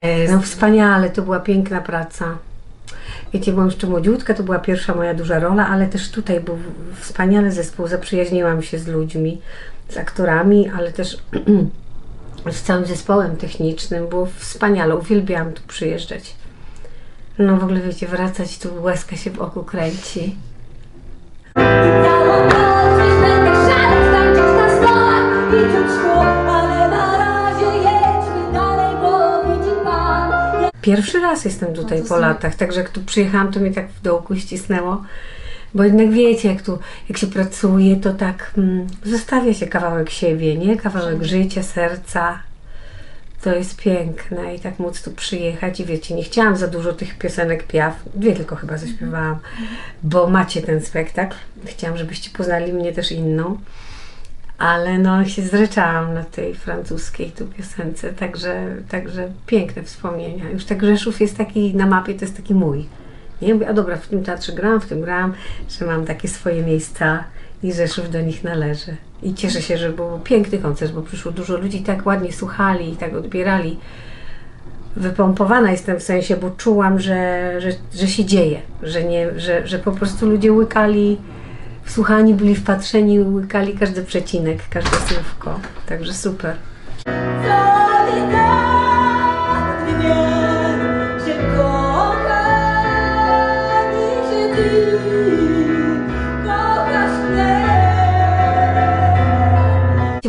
E, No wspaniale, to była piękna praca. Wiecie, byłam jeszcze młodziutka, to była pierwsza moja duża rola, ale też tutaj był wspaniały zespół, zaprzyjaźniłam się z ludźmi, z aktorami, ale też z całym zespołem technicznym. Było wspaniale, uwielbiałam tu przyjeżdżać. No w ogóle wiecie, wracać tu, łezka się w oku kręci. Pierwszy raz jestem tutaj po latach, także jak tu przyjechałam, to mnie tak w dołku ścisnęło. Bo jednak wiecie, jak tu, jak się pracuje, to tak mm, zostawia się kawałek siebie, nie? Kawałek życia, serca. To jest piękne i tak móc tu przyjechać i wiecie, nie chciałam za dużo tych piosenek piaf, dwie tylko chyba zaśpiewałam, bo macie ten spektakl. Chciałam, żebyście poznali mnie też inną, ale no się zryczałam na tej francuskiej tu piosence, także, także piękne wspomnienia. Już tak Rzeszów jest taki na mapie, to jest taki mój. Nie mówię, a dobra, w tym teatrze gram, w tym gram, że mam takie swoje miejsca i Rzeszów do nich należy. I cieszę się, że był piękny koncert, bo przyszło dużo ludzi, tak ładnie słuchali i tak odbierali. Wypompowana jestem w sensie, bo czułam, że, że, że się dzieje, że, nie, że, że po prostu ludzie łykali, wsłuchani byli, wpatrzeni, łykali każdy przecinek, każde słówko. Także super.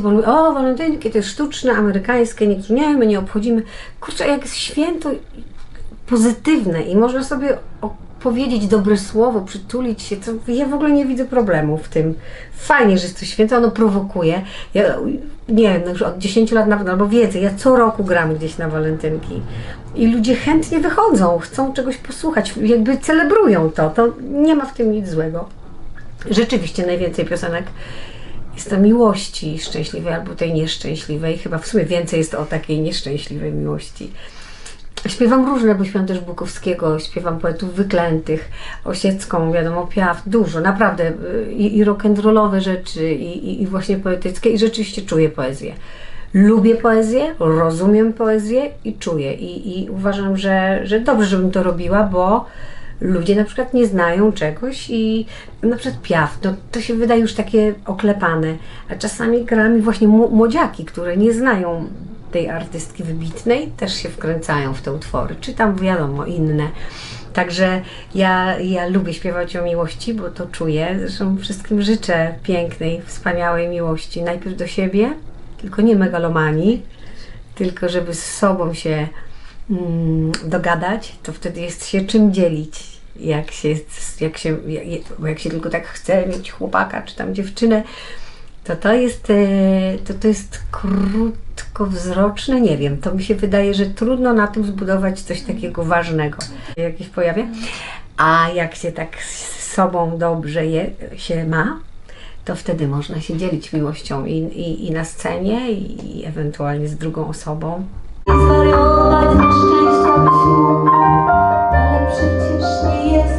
Bo mówią, o, walentynki to jest sztuczne, amerykańskie, nie, my nie obchodzimy. Kurczę, jak jest święto pozytywne i można sobie powiedzieć dobre słowo, przytulić się, to ja w ogóle nie widzę problemu w tym. Fajnie, że jest to święto, ono prowokuje. Ja nie wiem, no już od 10 lat nawet, albo więcej, ja co roku gram gdzieś na walentynki i ludzie chętnie wychodzą, chcą czegoś posłuchać, jakby celebrują to, to nie ma w tym nic złego. Rzeczywiście najwięcej piosenek jest o miłości szczęśliwej albo tej nieszczęśliwej. Chyba w sumie więcej jest o takiej nieszczęśliwej miłości. Śpiewam różne, bo śpiewam też Bukowskiego, śpiewam poetów wyklętych, Osiecką, wiadomo, Piaf, dużo, naprawdę y, i, i rock'n'rollowe rzeczy, i, i, i właśnie poetyckie i rzeczywiście czuję poezję. Lubię poezję, rozumiem poezję i czuję i, i uważam, że, że dobrze, żebym to robiła, bo ludzie na przykład nie znają czegoś i na przykład piaf, no, to się wydaje już takie oklepane, a czasami gra mi właśnie młodziaki, które nie znają tej artystki wybitnej, też się wkręcają w te utwory, czy tam wiadomo inne. Także ja, ja lubię śpiewać o miłości, bo to czuję. Zresztą wszystkim życzę pięknej, wspaniałej miłości. Najpierw do siebie, tylko nie megalomanii, tylko żeby z sobą się mm, dogadać, to wtedy jest się czym dzielić. Jak się, jak się, jak, jak się tylko tak chce mieć chłopaka czy tam dziewczynę, to to jest, e, to, to jest krótkowzroczne, nie wiem, to mi się wydaje, że trudno na tym zbudować coś takiego ważnego, jakieś pojawia. A jak się tak z sobą dobrze je, się ma, to wtedy można się dzielić miłością i, i, i na scenie, i, i ewentualnie z drugą osobą. Zwariować na szczęście, ale przecież nie jest.